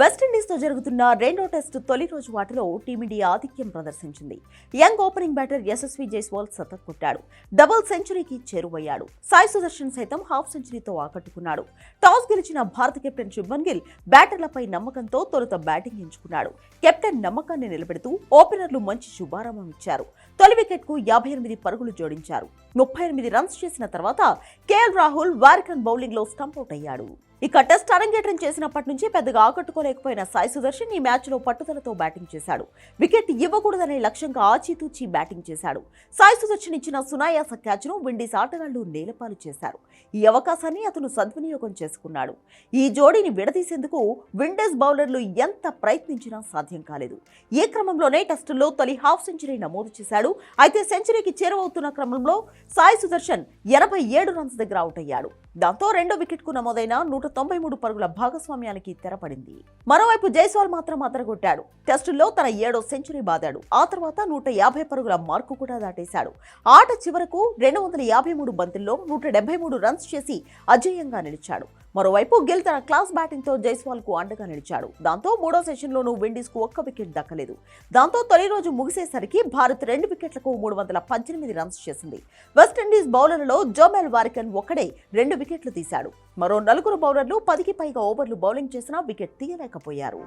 వెస్టిండీస్తో జరుగుతున్న రెండో టెస్టు తొలి రోజు వాటిలో టీమిండియా ఆధిక్యం ప్రదర్శించింది. Young opening batter Yashasvi Jaiswal శతక్ కొట్టాడు. డబుల్ సెంచరీకి చేరువయ్యాడు. సాయి సుదర్శన్ సైతం హాఫ్ సెంచరీతో ఆకట్టుకున్నాడు. టాస్ గెలిచిన భారత కెప్టెన్ శుభ్మన్ గిల్ బ్యాటర్లపై నమ్మకంతో తొలుత బ్యాటింగ్ ఎంచుకున్నాడు. కెప్టెన్ నమ్మకాన్ని నిలబెడుతూ ఓపెనర్లు మంచి శుభారంభం ఇచ్చారు. తొలి వికెట్కు యాభై ఎనిమిది పరుగులు జోడించారు. ముప్పై ఎనిమిది రన్స్ చేసిన తర్వాత కేఎల్ రాహుల్ వారికన్ బౌలింగ్లో లో స్టంప్అవుట్ అయ్యాడు. ఇక టెస్ట్ అరంగేట్రం చేసినప్పటి నుంచి పెద్దగా ఆకట్టుకోలేకపోయిన సాయి సుదర్శన్ ఈ మ్యాచ్లో పట్టుదలతో బ్యాటింగ్ చేశాడు. వికెట్ ఇవ్వకూడదనే లక్ష్యంగా ఆచితూచి బ్యాటింగ్ చేశాడు. సాయి సుదర్శన్ ఇచ్చిన సునాయాస క్యాచ్ను విండీస్ ఆటగాళ్ళు నేలపాలు చేశారు. ఈ అవకాశాన్ని అతను సద్వినియోగం చేసుకున్నాడు. ఈ జోడీని విడదీసేందుకు విండీస్ బౌలర్లు ఎంత ప్రయత్నించినా సాధ్యం కాలేదు. ఏ క్రమంలోనే టెస్టుల్లో తొలి హాఫ్ సెంచరీ నమోదు చేశాడు. అయితే సెంచరీకి చేరువవుతున్న క్రమంలో సాయి సుదర్శన్ ఎనభై ఏడు రన్స్ దగ్గర అవుట్ అయ్యాడు. దాంతో రెండో వికెట్కు నమోదైన నూట తొంభై మూడు పరుగుల భాగస్వామ్యానికి తెరపడింది. మరోవైపు జైస్వాల్ మాత్రం అదరగొట్టాడు. టెస్టుల్లో తన ఏడో సెంచరీ బాదాడు. ఆ తర్వాత నూట యాభై పరుగుల మార్కు కూడా దాటేశాడు. ఆట చివరకు రెండు వందల యాభై మూడు బంతుల్లో నూట డెబ్బై మూడు రన్స్ చేసి అజేయంగా నిలిచాడు. మరోవైపు గిల్ తన క్లాస్ బ్యాటింగ్తో జైస్వాల్కు జైస్వాల్కు అండగా నిలిచాడు. దాంతో మూడో సెషన్లోనూ విండీస్కు ఒక్క వికెట్ దక్కలేదు. దాంతో తొలి రోజు ముగిసేసరికి భారత్ రెండు వికెట్లకు మూడు వందల పద్దెనిమిది రన్స్ చేసింది. వెస్టిండీస్ బౌలర్లలో జోమెల్ వారికన్ ఒక్కడే రెండు వికెట్లు తీశాడు. మరో నలుగురు బౌలర్లు పదికి పైగా ఓవర్లు బౌలింగ్ చేసినా వికెట్ తీయలేకపోయారు.